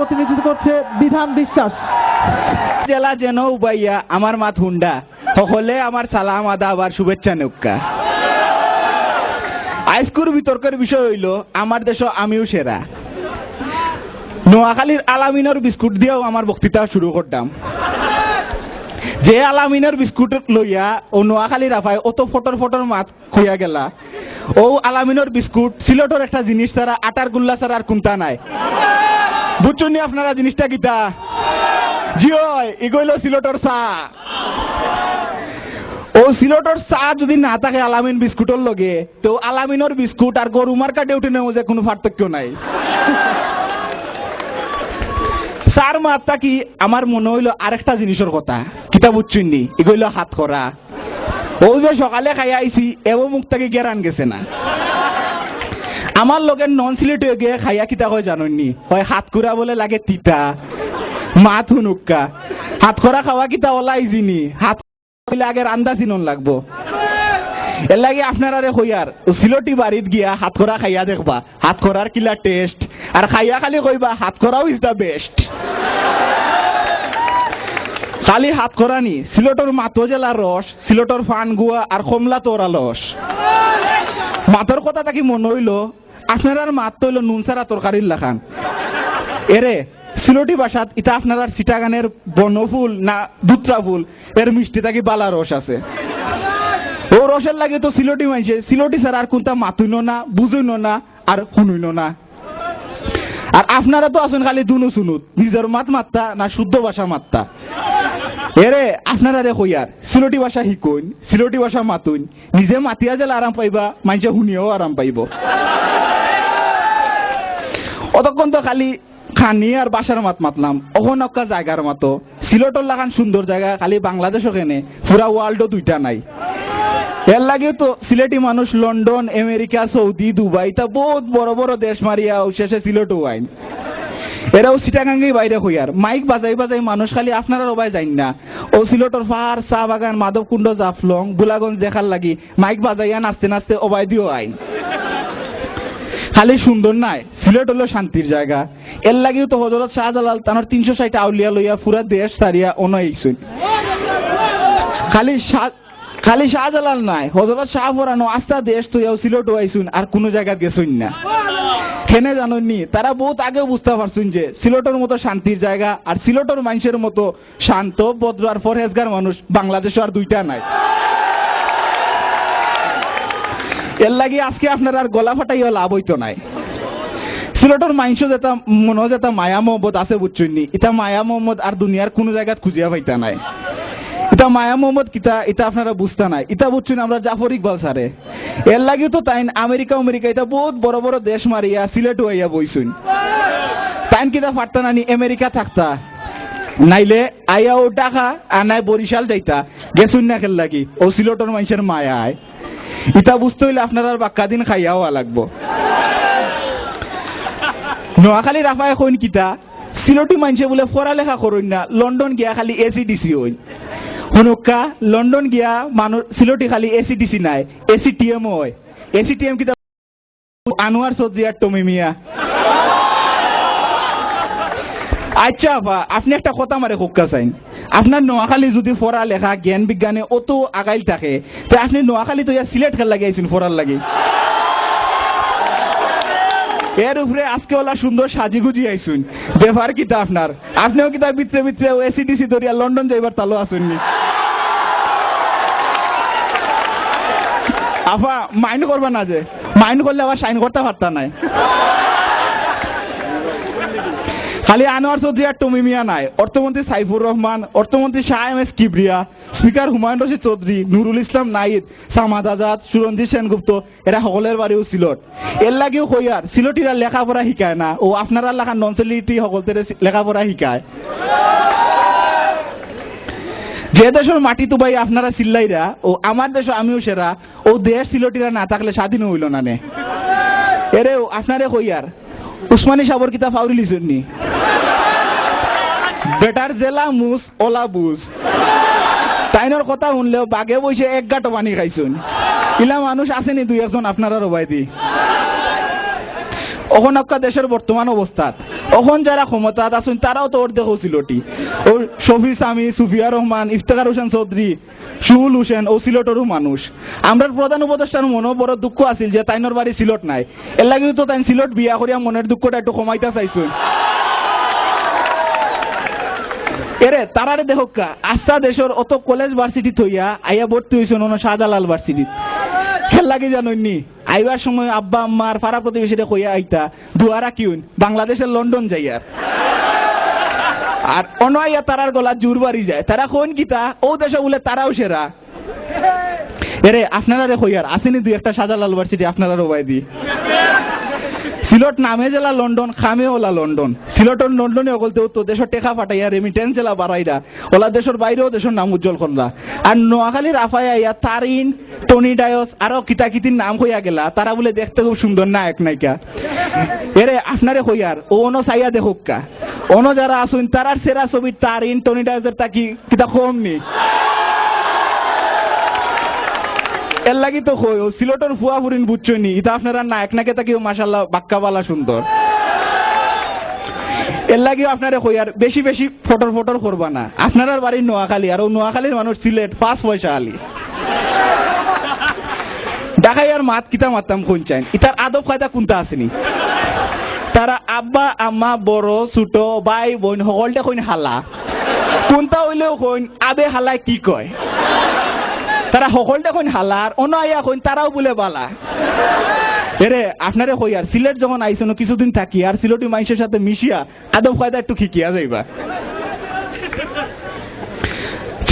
প্রতিনিধিত্ব করছে বিধান বিশ্বাস। জেলা যেন উবাইয়া আমার মাত হুন্ডা, সকলে আমার সালাম আদা আবার শুভেচ্ছা নৌকা আইস্কুর বিতর্কের বিষয় হইল, আমার দেশ আমিও সেরা। নোয়াখালীর আলামিনের বিস্কুট দিয়েও আমার বক্তৃতা শুরু করতাম। যে আলামিনের বিস্কুট লইয়া ও নোয়াখালীর আফায় অত ফটর ফটর মাছ খুইয়া গেলা, ও আলামিনের বিস্কুট সিলটর একটা জিনিস ছাড়া আটার গুল্লা ছাড়া আর কোনটা নাই। বুঝছেন আপনারা জিনিসটা কিতা জিও এগুলো সিলটর চা। ও সিলটর চা যদি না থাকে আলামিন বিস্কুটের লগে, তো আলামিনের বিস্কুট আর গরু মার্কা ডেউটি নেও যে কোনো পার্থক্য নাই। চার মাত্রা কি আমার মনে হইল আরেকটা জিনিসের কথা কিতা বুঝছেন এগুলো হাত করা ও যে সকালে খাই আইছি, এও মুখ থেকে গেরান গেছে না। আমার লগে নন সিলেট হয়ে গিয়ে খাইয়া কিতা কয় জাননি? হয় হাত কুড়া বলে লাগে তিতা, মাত হুনুক্কা। হাত করা খাওয়া কিতা ওলাই জিনি? হাত আগে রান্দা চিনন লাগবো। এর লাগে আপনারা রে কইয়ার ও সিলটি বাড়িত গিয়া হাত করা খাইয়া দেখবা। হাত করার কিলা টেস্ট আর খাইয়া খালি কইবা, হাত করাও ইজ দ্য বেস্ট খালি হাত করা নি সিলটর মাতো জেলার রস সিলটর ফানগুয়া আর কমলা তোরা লস মাতর কথা তাকি মনে হইল আপনার মাত তো হইল নুন সারা তরকারির লাখান এরে, সিলটি বাসাত, ইটা আপনার সিটাগানের বনফুল না দুত্রা ফুল এর মিষ্টি থাকি বালা রস আছে। ও রসের লাগে তো সিলটি মাইছে। সিলটি ছাড়া আর কোনটা মাতুইন না, বুঝইন না, আর শুনুইন না। আর আপনারা তো আছেন খালি দুনু শুনুত নিজের মাত মাত্তা না শুদ্ধ ভাষা মাত্তা। এরে আপনারা রে কইয়ার, সিলটি ভাষা শিকুন সিলটি ভাষা মাতুন নিজে মাতিয়া জেলা আরাম পাইবা মাইছে শুনিও আরাম পাইব। অতক্ষণ তো খালি খানি আর বাসার মাত মাতলাম। অহন অক্কা জায়গার মতো। সিলটর লাগান সুন্দর জায়গা, খালি বাংলাদেশ ওখানে পুরা ওয়ার্ল্ডও দুইটা নাই। এর লাগে তো সিলেটি মানুষ লন্ডন, আমেরিকা, সৌদি, দুবাই, তা বহুত বড় বড় দেশ মারিয়া শেষে সিলেটও আইন। এরাও সিটাগাঙ্গেই বাইরে হইয়ার। মাইক বাজাই বাজাই মানুষ খালি আপনারা রবাই যাইন না। ও সিলটর পাহাড় চা বাগান, মাধবকুণ্ড, জাফলং বুলাগঞ্জ দেখার লাগি মাইক বাজাইয়া নাচতে নাচতে অবাই দিও আইন। খালি সুন্দর নাই, সিলেট হলো শান্তির জায়গা। এর লাগেও তো হজরত শাহজালাল তানোর তিনশো ষাট আউলিয়া লইয়া পুরা দেশ সারিয়া অনইছুন। খালি খালি শাহজালাল নাই, হজরত শাহ ফোরানো আস্তা দেশ তুইয়াও সিলেট আইসুন আর কোনো জায়গা গেছুন না। কেনে জানুননি? তারা বহুত আগেও বুঝতে পারছুন যে সিলেটের মতো শান্তির জায়গা আর সিলেটের মানুষের মতো শান্ত, ভদ্র আর ফরহেজগার মানুষ বাংলাদেশে আর দুইটা নাই। এর লাগি আজকে আপনার আর গলা ফাটাইয়া লাভ হইতো নাই। সিলেটর মাইনস যেটা মনে যেটা মায়া মোহাম্মদ আছে বুঝছুননি এটা মায়া মোহাম্মদ আর দুনিয়ার কোনো জায়গাত খুঁজিয়া পাইতা নাই। এটা মায়া মোহাম্মদ কিতা এটা আপনারা বুঝতা নাই। এটা বুঝছেন আমরা জাফর ইকবাল স্যারে। এর লাগি তো তাইন আমেরিকা আমেরিকা এটা বহুত বড় বড় দেশ মারিয়া সিলেট হইয়া বইছুন তাইন কিতা পারতা নানি, আমেরিকা থাকতা। নাইলে আইয়া ও টাকা আর নাই বরিশাল যাইতা। গেছুন না খেল লাগি। ও সিলেটর মানুষের মায়া আয় ইটা বুঝতে হইলে আপনার আর বাক্কা দিন খাইয়া হওয়া লাগবো। নোয়াখালী রাফায় কইন কিতা সিলটি মানছে বলে পড়ালেখা করুন না লন্ডন গিয়া খালি এসি ডিসি হইন। হুনুকা লন্ডন গিয়া মানুষ সিলটি খালি এসি ডিসি নাই এসি টিএম হয়। এসি টিএম কিতা আনোয়ার চৌধুরী আর টমি মিয়া। আচ্ছা আপা আপনি একটা কথা মারে হুক্কা চাইন। আপনার নোয়াখালী যদি পড়া লেখা জ্ঞান বিজ্ঞানে অত আগাইল থাকে, তে আপনি নোয়াখালী তো ইয়া সিলেট খেল আইসুন পড়ার লাগে। এর উপরে আজকে ওলা সুন্দর সাজি গুজি আইসুন। ব্যাপার কিতা আপনার? আপনিও কিতা বিত্রে বিত্রে এসিডিসি ধরিয়া লন্ডন যাইবার তালো আসুননি আফা, মাইন্ড করবা না যে। মাইন্ড করলে আবার সাইন করতে পারতা নাই। খালি আনোয়ার চৌধুরী আর টমি মিয়া নাই। অর্থমন্ত্রী সাইফুর রহমান, অর্থমন্ত্রী Shah M S Kibria, speaker Humayun Rashid Chowdhury, Nurul Islam Naid, Samad Azad, Suranjit Sengupta, এরা সকলের বাড়িও সিলট। এর লাগেও কইয়ার সিলটিরা লেখাপড়া শিকায় না। ও আপনারা লেখা নন সিলিটি সকলদের লেখাপড়া শিকায়। যে দেশের মাটি তো ভাই আপনারা চিল্লাইরা ও আমার দেশ আমিও সেরা, ও দেশ সিলটিরা না থাকলে স্বাধীন হইল না নে। এরে আপনারে কইয়ার উসমানী সাবর কিতা ফাউরি লিছুননি বেটার জেলা মুস, ওলা বুঝ তাইনের কথা শুনলেও বাঘে বসে এক গাঁটো পানি খাইছুন ইলা মানুষ আসেনি দুই একজন, আপনারা রবাই দি। ওখন আপনার দেশের বর্তমান অবস্থা ওখন যারা ক্ষমতাত আছেন তারাও তো অর্ধেক সিলটি ও শফি সামি সুফিয়া রহমান ইফতেখার হোসেন চৌধুরী সুহুল হোসেন ও সিলটরও মানুষ। আমরা প্রধান উপদেষ্টার মনেও বড় দুঃখ আছিল যে তাইনর বাড়ি সিলট নাই। এর লাগেও তো তাই সিলট বিয়া করিয়া মনের দুঃখটা একটু কমাইতে চাইছুন এরে তারারে দেখোকা আস্থা দেশের অত কলেজ ভার্সিটি থইয়া আইয়া ভর্তি হয়েছেন অন্য শাহজালাল ভার্সিটি খেল লাগে জাননি আইবার সময় আব্বা আম্মার পাড়া প্রতিবেশীরা কইয়া আইতা দুয়ারা কিউন, বাংলাদেশের লন্ডন যাইয়ার আর অনয়া তারার গলা জোর বাড়ি যায়। তারা কোন কিতা ও দেশে বলে তারাও সেরা। এরে আপনারা রে কইয়ার আসেনি দুই একটা শাহজালাল ভার্সিটি আপনারা রবাই দি। সিলট নামে জেলা লন্ডন, খামে ওলা লন্ডন। সিলটর লন্ডনে অকলতে তো দেশের টেকা ফাটাইয়া রেমিটেন্স জেলা বাড়াইরা। ওলা দেশের বাইরেও দেশের নাম উজ্জ্বল করলা। আর নোয়াখালীর আফাইয়া ইয়া তারিন, টনি ডায়স, আরও কিতা কিতির নাম হইয়া গেলা। তারা বলে দেখতে খুব সুন্দর নায়ক নায়িকা। এরে, আপনারে কইয়ার ও অন সাইয়া দেখুকা অন যারা আসুন তারার সেরা ছবি তারিন টনি ডায়সের তাকি কিতা কম নি এর লাগি তো কই ও সিলটর ফুয়া ফুরিন বুঝছনি ইতা আপনারা নায়ক নাকে তাকিও মাশাল্লাহ বাক্কা বালা সুন্দর এর লাগিও আপনারা কই আর বেশি বেশি ফটর ফটর করবা না আপনার বাড়ির নোয়াখালী আর ও নোয়াখালীর মানুষ সিলেট পাঁচ পয়সা আলি ঢাকাই আর মাত কিতা মারতাম কোন চাইন ইতার আদব কায়দা কোনটা আসেনি তারা আব্বা, আম্মা, বড়, ছোট, ভাই, বোন সকলটা কইন হালা। কোনটা হইলেও কইন, আবে হালাই কি কয়? তারা সকলটা কইন হালার অন আইয়া কইন, তারাও বলে বালা। এরে, আপনারে কই আর, সিলেট যখন আইসনো কিছুদিন থাকি, আর সিলেটি মানুষের সাথে মিশিয়া আদব কয়দা একটু খিকিয়া যাইবা।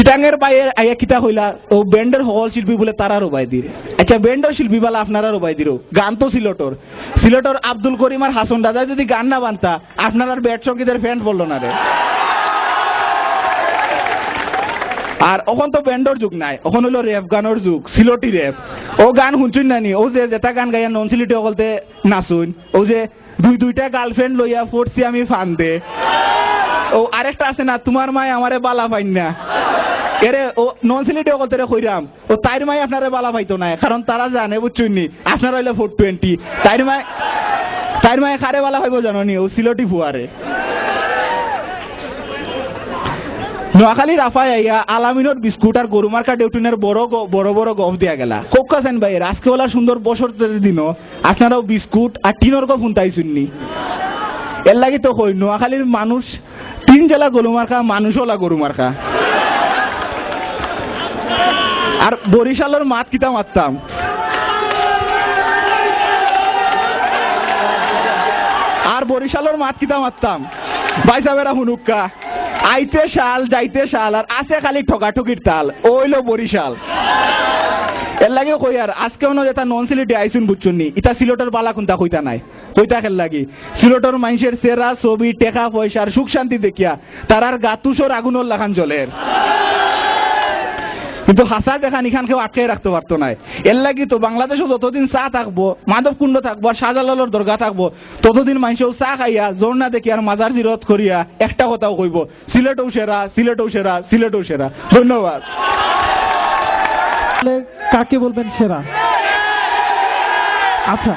চিটাঙ্গের বাইরে আইয়া কিতা কইলা ও ব্যান্ডের সকল শিল্পী বলে তারা রবাই দির। আচ্ছা ব্যান্ডের শিল্পী বালা আপনারা রবাই দিরো, গান তো সিলটর। সিলটর আব্দুল করিম আর হাসন দাদা যদি গান না বানতা, আপনার ব্যাট সঙ্গীতের ফ্যান বলল না রে। আর এখন তো ব্যান্ডর যুগ নাই এখন হলো রেপ গানের যুগ, সিলটি রেপ। ও গান শুনছুন নানি ও যে যেটা গান গাইয়া নন সিলিটি অকলতে নাচুন, ও যে দুই দুইটা গার্লফ্রেন্ড লইয়া পড়ছি আমি ফান দে ও আরেকটা আছে না, তোমার মায় আমারে বালা পাইন না। এরে, ও নন সিলিটি অকলতে রে কইরাম। ও তাইর মাই আপনারে বালা পাইতো না। কারণ তারা জানে, বুঝছুন নি? আপনারা হইলে ফোর টোয়েন্টি তাইর মায় তাইর মায় খারে বালা পাইব জানো নি? ও সিলটি ফুয়ারে নোয়াখালীর আফায় আইয়া আলামিনোর বিস্কুট আর গরু মার্কা ডেউটিনের বড় বড় বড় গফ দিয়া গেলা। কোকা সেন ভাই আজকে ওলা সুন্দর বছর দিনও। আপনারাও বিস্কুট আর টিনর গফ শুনতাই শুননি এর লাগি তো কই, নোয়াখালীর মানুষ, তিন জেলা গরু মার্কা মানুষ ওলা গরু মার্কা। আর বরিশালের মাত কিতা মারতাম? আর বরিশালের মাত কিতা মারতাম? বাইসাবেরা হুনুক্কা আইতে শাল, যাইতে শাল, আর আছে খালি ঠকাঠকির তাল। ওইলো বরিশাল। এর লাগে কই আর? আজকে মনে যেটা নন সিলেটে আইসুন বুঝছুন নি। ইটা সিলেটের বালা কোনটা কইতা নাই? কইতা খেল লাগি? সিলেটের মানুষের সেরা ছবি, টেকা পয়সার সুখ শান্তি দেখিয়া তারার গাতুসর আগুনের লাখান জলের কিন্তু হাসা দেখান এখান কেউ আটকে রাখতে পারতো না এর লাগি তো বাংলাদেশও যতদিন চা থাকব মাধব কুণ্ড থাকব আর শাহজালালের দরগা থাকব, ততদিন মানুষেও চা খাইয়া জোর না দেখি আর মাজার জিরত করিয়া একটা কথাও কইব, সিলেটও সেরা সিলেটও সেরা সিলেটও সেরা। ধন্যবাদ। কাকে বলবেন সেরা? আচ্ছা।